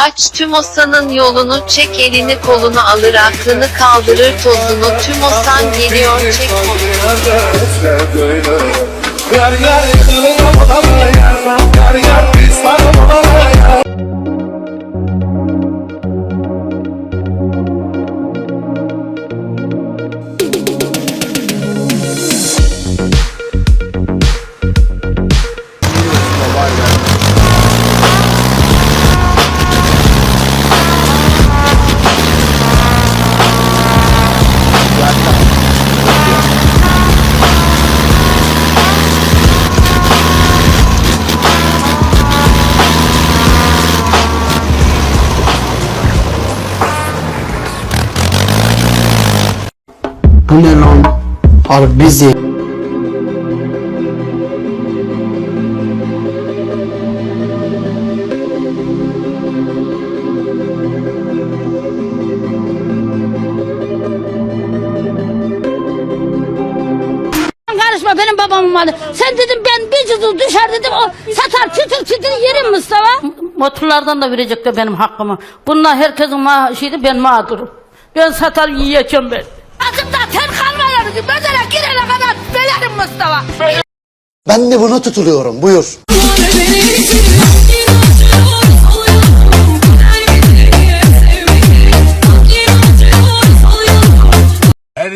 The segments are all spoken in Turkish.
Aç Tümosan'ın yolunu çek elini kolunu alır aklını kaldırır tozunu Tümosan geliyor çek kolunu. Bu ne lan? Harbizi. Karışma benim babamın malı. Sen dedim ben bir cüzü düşer dedim o satar çıtır çıtır yerim Mustafa. Motorlardan da verecekler benim hakkımı. Bunlar herkesin maaşıydı ben mağdurum. Ben satar yiyeceğim ben. Ağzımda ter kalmaları Mesela girene kadar belerim Mustafa. Ben de buna tutuluyorum. Buyur.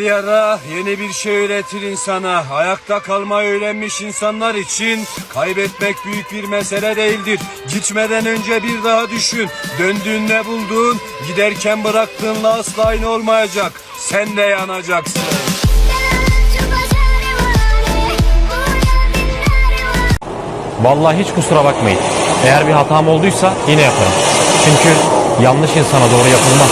Yara yeni bir şey öğretir insana. Ayakta kalmayı öğrenmiş insanlar için kaybetmek büyük bir mesele değildir. Gitmeden önce bir daha düşün. Döndüğünde bulduğun, giderken bıraktığınla asla aynı olmayacak. Sen de yanacaksın. Vallahi hiç kusura bakmayın. Eğer bir hatam olduysa yine yaparım. Çünkü yanlış insana doğru yapılmaz.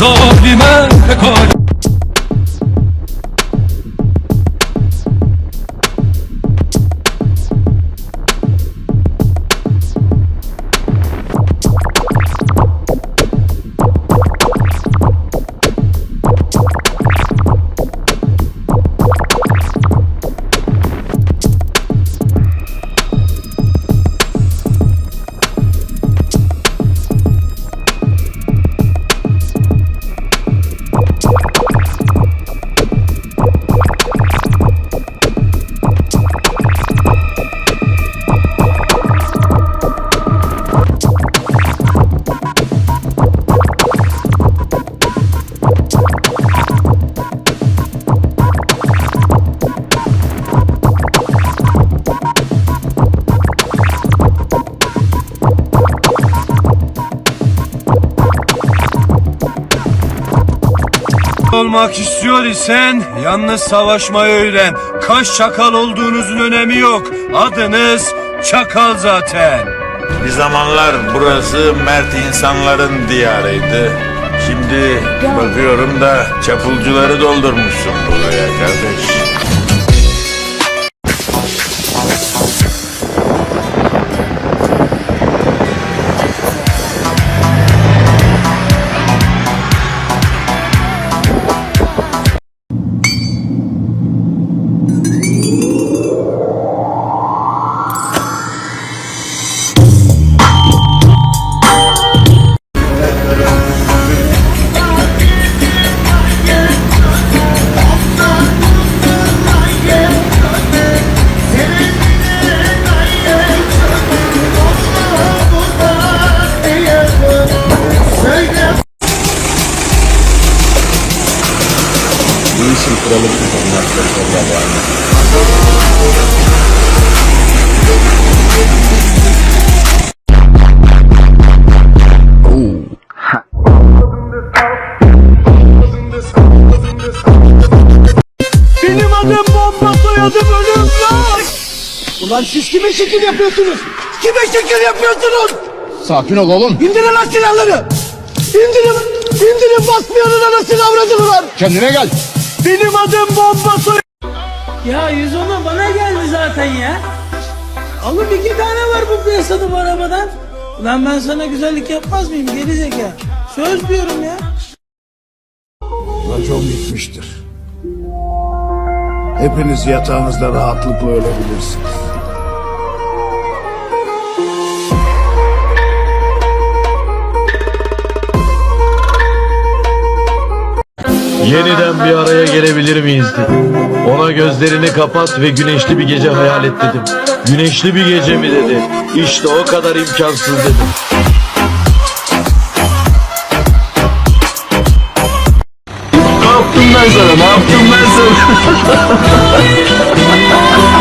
Zalime Olmak istiyor isen yalnız savaşmayı öğren. Kaç çakal olduğunuzun önemi yok. Adınız çakal zaten. Bir zamanlar burası mert insanların diyarıydı. Şimdi bakıyorum da çapulcuları doldurmuşsun buraya kardeş. Ulan siz kime şekil yapıyorsunuz? Kime şekil yapıyorsunuz? Sakin ol oğlum. İndirin lan silahları. İndirin. İndirin basmayanın anasını avradını lan. Kendine gel. Benim adım bomba soyadım. Ya 110'a bana geldi zaten ya. Oğlum iki tane var bu piyasada bu arabadan. Ulan ben sana güzellik yapmaz mıyım geri zeka? Söz diyorum ya. Racon bitmiştir. Hepiniz yatağınızda rahatlıkla ölebilirsiniz. Yeniden bir araya gelebilir miyiz dedim. Ona gözlerini kapat ve güneşli bir gece hayal et dedim. Güneşli bir gece mi dedi. İşte o kadar imkansız dedim. Ne yaptım ben sana? Ne yaptım ben sana?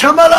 Kemal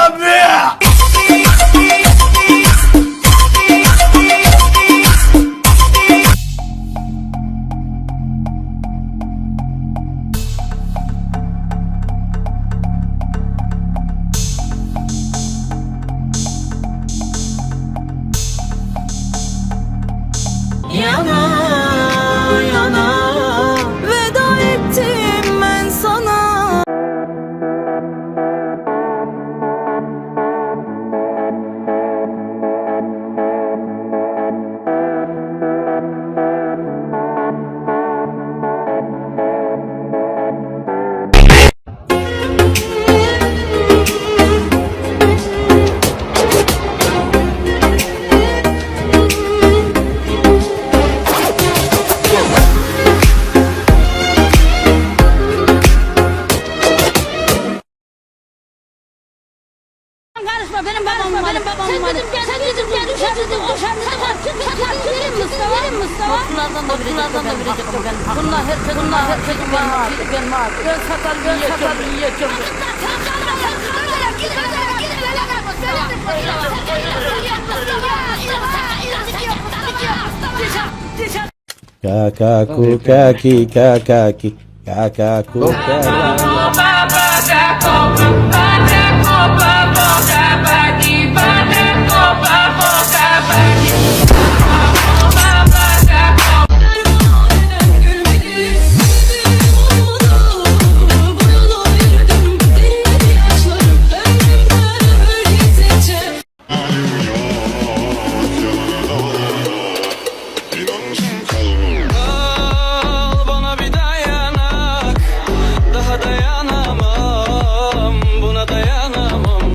Karışma benim babam benim babam Sen dedim ben sen dedim ben düşer dedim düşer dedim satar çıtır çıtır yerim Mustafa yerim Mustafa Mutlulardan da Mutlulardan da verecektim ben Bunlar herkes bunlar herkesin ben var ben var Ben satar ben satar yiyeceğim Kakaku kaki kakaki. Kakaku kaki.